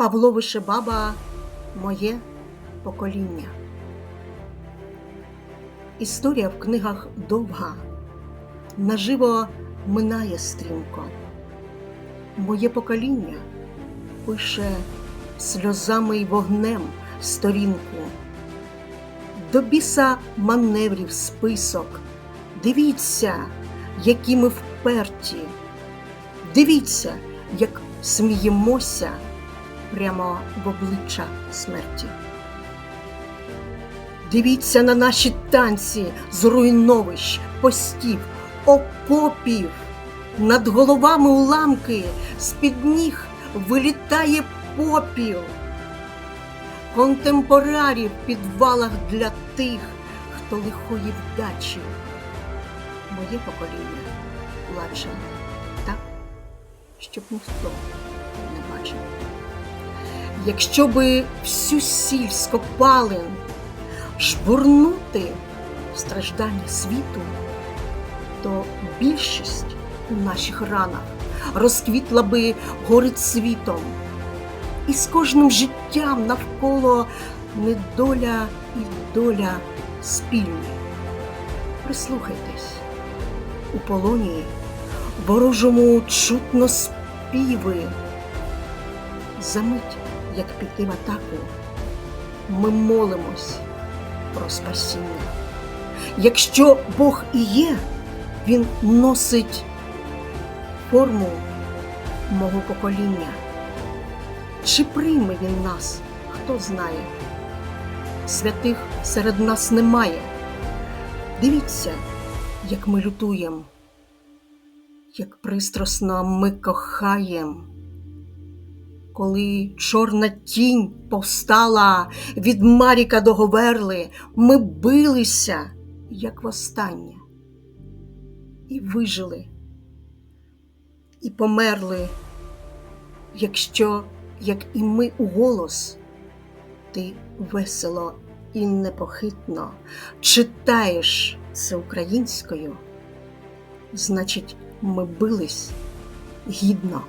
Павло Вишебаба Моє покоління. Історія в книгах довга, наживо минає стрімко. Моє покоління пише сльозами й вогнем сторінку. До біса маневрів список. Дивіться, які ми вперті. Дивіться, як сміємося прямо в обличчя смерті. Дивіться на наші танці з руйновищ, постів, окопів. Над головами уламки з-під ніг вилітає попіл. Контемпорарі в підвалах для тих, хто лихої вдачі. Моє покоління плаче так, щоб ніхто не бачив. Якщо би всю сіль з копалин жбурнути в страждання світу, то більшість у наших ранах розквітла би горить світом, і з кожним життям навколо недоля і доля спільні. Прислухайтесь, у полоні ворожому чутно співи. Замить, як піти в атаку, ми молимось про спасіння. Якщо Бог і є, Він носить форму мого покоління. Чи прийме він нас, хто знає? Святих серед нас немає. Дивіться, як ми лютуєм, як пристрасно ми кохаєм. Коли чорна тінь повстала від Маріка до Говерли, ми билися, як востаннє, і вижили, і померли, якщо, як і ми у голос, ти весело і непохитно читаєш це українською, значить, ми бились гідно.